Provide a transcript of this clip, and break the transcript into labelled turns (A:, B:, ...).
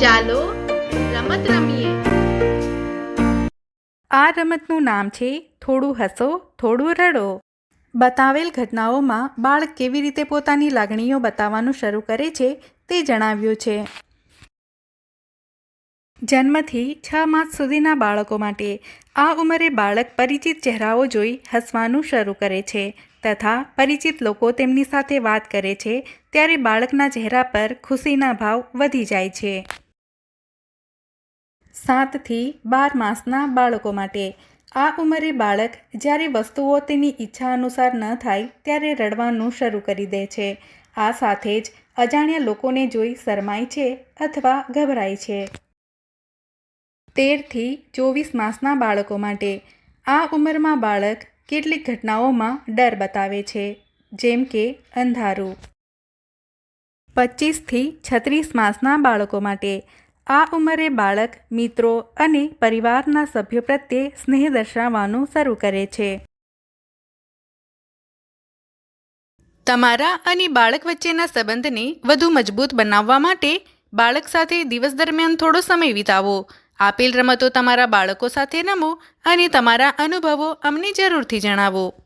A: ચાલો રમત રમીએ.
B: આ રમતનું નામ છે થોડું હસો, થોડું રડો. બતાવેલ ઘટનાઓમાં બાળક કેવી રીતે પોતાની લાગણીઓ બતાવવાનું શરૂ કરે છે તે જણાવ્યું છે. જન્મથી છ માસ સુધીના બાળકો માટે આ ઉંમરે બાળક પરિચિત ચહેરાઓ જોઈ હસવાનું શરૂ કરે છે તથા પરિચિત લોકો તેમની સાથે વાત કરે છે ત્યારે બાળકના ચહેરા પર ખુશીના ભાવ વધી જાય છે. સાતથી બાર માસના બાળકો માટે. આ ઉંમરે બાળક જ્યારે વસ્તુઓ તેની ઈચ્છા અનુસાર ન થાય ત્યારે રડવાનું શરૂ કરી દે છે. આ સાથે જ અજાણ્યા લોકોને જોઈ શરમાય છે અથવા ગભરાય છે. તેરથી ચોવીસ માસના બાળકો માટે. આ ઉંમરમાં બાળક કેટલીક ઘટનાઓમાં ડર બતાવે છે, જેમ કે અંધારું. પચીસથી છત્રીસ માસના બાળકો માટે. આ ઉંમરે બાળક, મિત્રો અને પરિવારના સભ્યો પ્રત્યે સ્નેહ દર્શાવવાનું શરૂ કરે છે. તમારા અને બાળક વચ્ચેના સંબંધને વધુ મજબૂત બનાવવા માટે બાળક સાથે દિવસ દરમિયાન થોડો સમય વિતાવો. આપેલ રમતો તમારા બાળકો સાથે રમો અને તમારા અનુભવો અમને જરૂરથી જણાવો.